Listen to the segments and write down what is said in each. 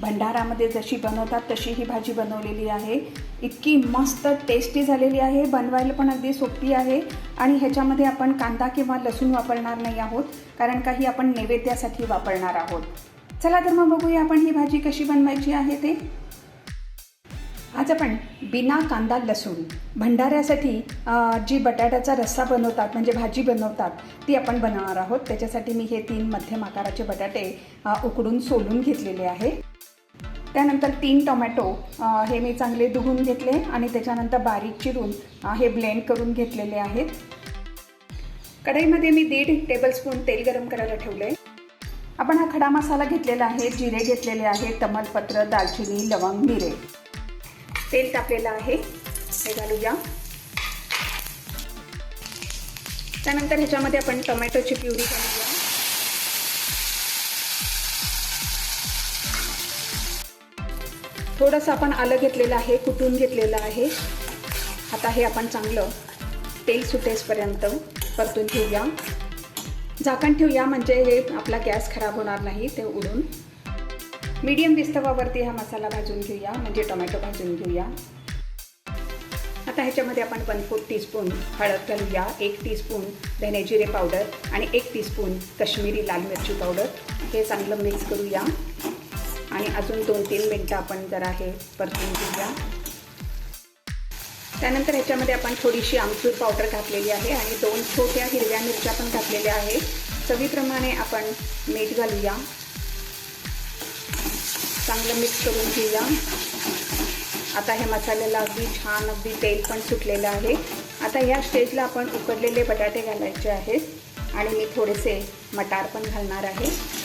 भंडारामध्ये जशी बनवतात तशी ही भाजी बनवलेली आहे. इतकी मस्त टेस्टी झालेली आहे. बनवायला पण अगदी सोपी आहे. आणि ह्याच्यामध्ये आपण कांदा किंवा लसूण वापरणार नाही आहोत कारण काही आपण नैवेद्यासाठी वापरणार आहोत. चला तर मग बघूया आपण ही भाजी कशी बनवायची आहे ते. आज आपण बिना कांदा लसूण भंडाऱ्यासाठी जी बटाट्याचा रस्सा बनवतात म्हणजे भाजी बनवतात ती आपण बनवणार आहोत. त्याच्यासाठी मी हे तीन मध्यम आकाराचे बटाटे उकडून सोलून घेतलेले आहे. त्यानंतर तीन टोमॅटो हे मी चांगले धुवून घेतले आणि त्याच्यानंतर बारीक चिरून हे ब्लेंड करून घेतलेले आहेत. कढईमध्ये मी दीड टेबलस्पून तेल गरम करायला ठेवले आपण हा खडा मसाला घेतलेला आहे जिरे घेतलेले आहे तमालपत्र दालचिनी लवंग मिरे. तेल तापलेलं आहे हे घालूया. त्यानंतर ह्याच्यामध्ये आपण टोमॅटोची प्युरी घालूया. थोडंसं आपण आलं घेतलेलं आहे कुटून घेतलेलं आहे. आता हे आपण चांगलं तेल सुटेसपर्यंत परतून ठेवूया. झाकण ठेवूया म्हणजे हे आपला गॅस खराब होणार नाही ते उडून. मीडियम विस्तवावरती हा मसाला भाजून घेऊया म्हणजे टोमॅटो भाजून घेऊया. आता ह्याच्यामध्ये आपण वन फोर्थ टीस्पून हळद घालूया एक टीस्पून धने जिरे पावडर आणि एक टीस्पून कश्मीरी लाल मिरची पावडर हे चांगलं मिक्स करूया. आणि अजून दोन तीन मिनटं आपण जरा हे परतून घेऊया. त्यानंतर ह्याच्यामध्ये आपण थोडीशी आमचूर पावडर घातलेली आहे आणि दोन छोट्या हिरव्या मिरच्या पण घातलेल्या आहे. चवीप्रमाणे आपण मीठ घालूया. चांगलं मिक्स करून घेऊया. आता हे मसाल्याला अगदी छान अगदी तेल पण सुटलेलं आहे. आता ह्या स्टेजला आपण उकडलेले बटाटे घालायचे आहेत. आणि मी थोडेसे मटार पण घालणार आहे.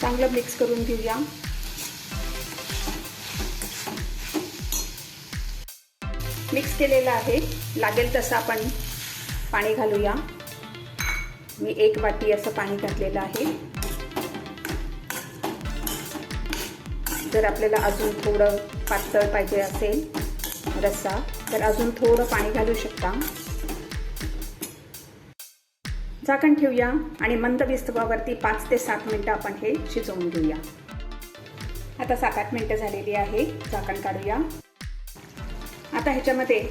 चांगलं मिक्स करून घेऊया. मिक्स केलेलं आहे. लागेल तसं आपण पाणी घालूया. मी एक वाटी असं पाणी घातलेलं आहे. जर आपल्याला अजून थोडं पातळ पाहिजे असेल रस्सा तर अजून थोडं पाणी घालू शकता. झाकण ठेवूया आणि मंद विस्तवावरती पाच ते सात मिनटं आपण हे शिजवून घेऊया. आता सात आठ मिनटं झालेली आहे झाकण काढूया. आता ह्याच्यामध्ये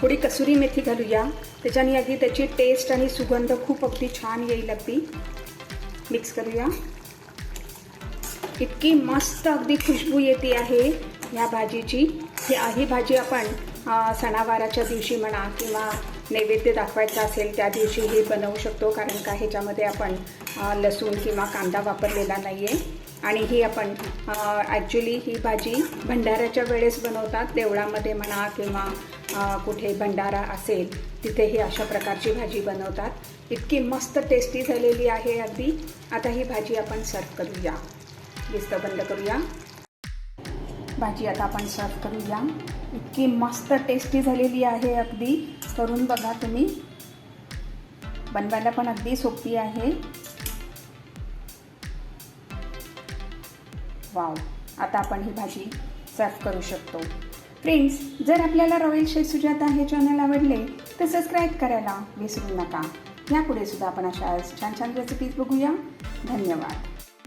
थोडी कसुरी मेथी घालूया. त्याच्याने अगदी त्याची टेस्ट आणि सुगंध खूप अगदी छान येईल अगदी. मिक्स करूया. इतकी मस्त अगदी खुशबू येते आहे ह्या भाजीची. ही ही भाजी आपण सणावाराच्या दिवशी म्हणा किंवा नैवेद्य दाखवायचा असेल त्या दिवशी हे बनवू शकतो कारण का ह्याच्यामध्ये आपण लसूण किंवा कांदा वापरलेला नाही आहे आणि ही आपण ॲक्च्युली ही भाजी भंडाऱ्याच्या वेळेस बनवतात देवळामध्ये म्हणा किंवा कुठे भंडारा असेल तिथे ही अशा प्रकारची भाजी बनवतात. इतकी मस्त टेस्टी झालेली आहे अगदी. आता ही भाजी आपण सर्व करूया. गिस्त बंद करूया. भाजी आता आपण सर्व करूया. इतकी मस्त टेस्टी झालेली आहे अगदी. करून बघा तुम्ही. बनवायला पण अगदी सोपी आहे. वाव आता आपण ही भाजी सर्व करू शकतो. फ्रेंड्स जर आपल्याला रॉयल शेफ सुजाता हे चॅनल आवडले तर सबस्क्राईब करायला विसरू नका. यापुढे सुद्धा आपण अशा छान छान रेसिपीज बघूया. धन्यवाद.